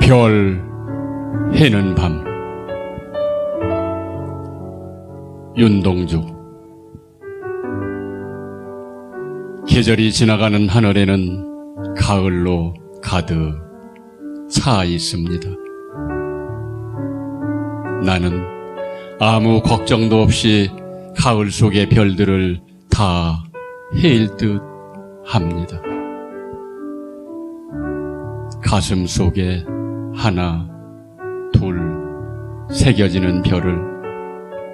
별 해는 밤 윤동주 계절이 지나가는 하늘에는 가을로 가득 차 있습니다. 나는 아무 걱정도 없이 가을 속의 별들을 다 헤일 듯 합니다. 가슴 속에 하나, 둘, 새겨지는 별을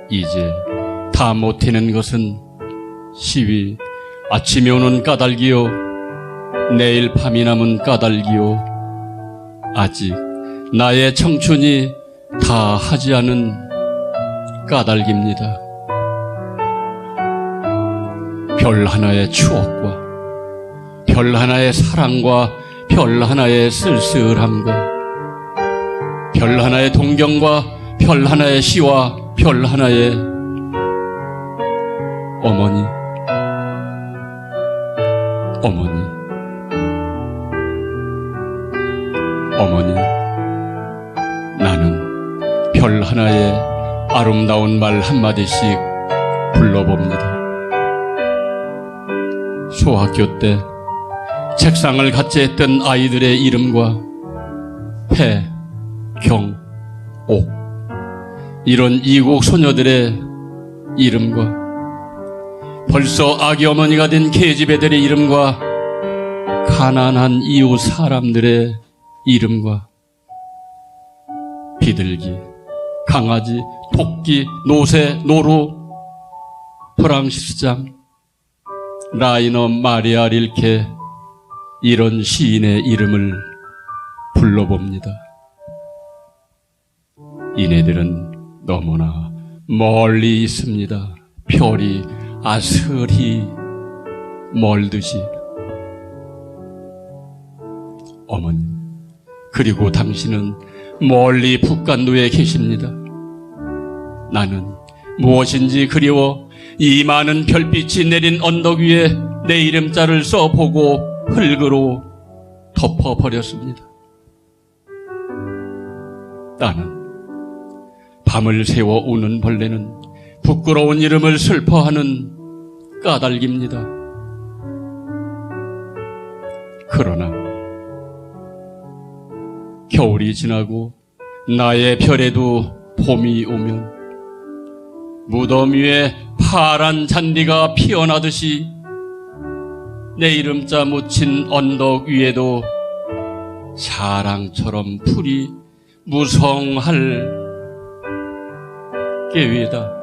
이제 다 못해는 것은 시위 아침에 오는 까닭이요 내일 밤이 남은 까닭이요 아직 나의 청춘이 다 하지 않은 까닭입니다. 별 하나의 추억과 별 하나의 사랑과 별 하나의 쓸쓸함과 별 하나의 동경과 별 하나의 시와 별 하나의 어머니. 어머니. 어머니. 나는 별 하나의 아름다운 말 한마디씩 불러봅니다. 소학교 때 책상을 같이 했던 아이들의 이름과 폐, 경, 옥 이런 이국 소녀들의 이름과 벌써 아기 어머니가 된 계집애들의 이름과 가난한 이웃 사람들의 이름과 비둘기, 강아지, 토끼, 노새, 노루, 프랑시스장, 라이너 마리아 릴케 이런 시인의 이름을 불러봅니다. 이네들은 너무나 멀리 있습니다. 별이 아슬히 멀듯이. 어머님, 그리고 당신은 멀리 북간도에 계십니다. 나는 무엇인지 그리워 이 많은 별빛이 내린 언덕 위에 내 이름자를 써보고 흙으로 덮어버렸습니다. 나는 밤을 새워 우는 벌레는 부끄러운 이름을 슬퍼하는 까닭입니다. 그러나 겨울이 지나고 나의 별에도 봄이 오면 무덤 위에 파란 잔디가 피어나듯이 내 이름자 묻힌 언덕 위에도 사랑처럼 풀이 무성할 계위다.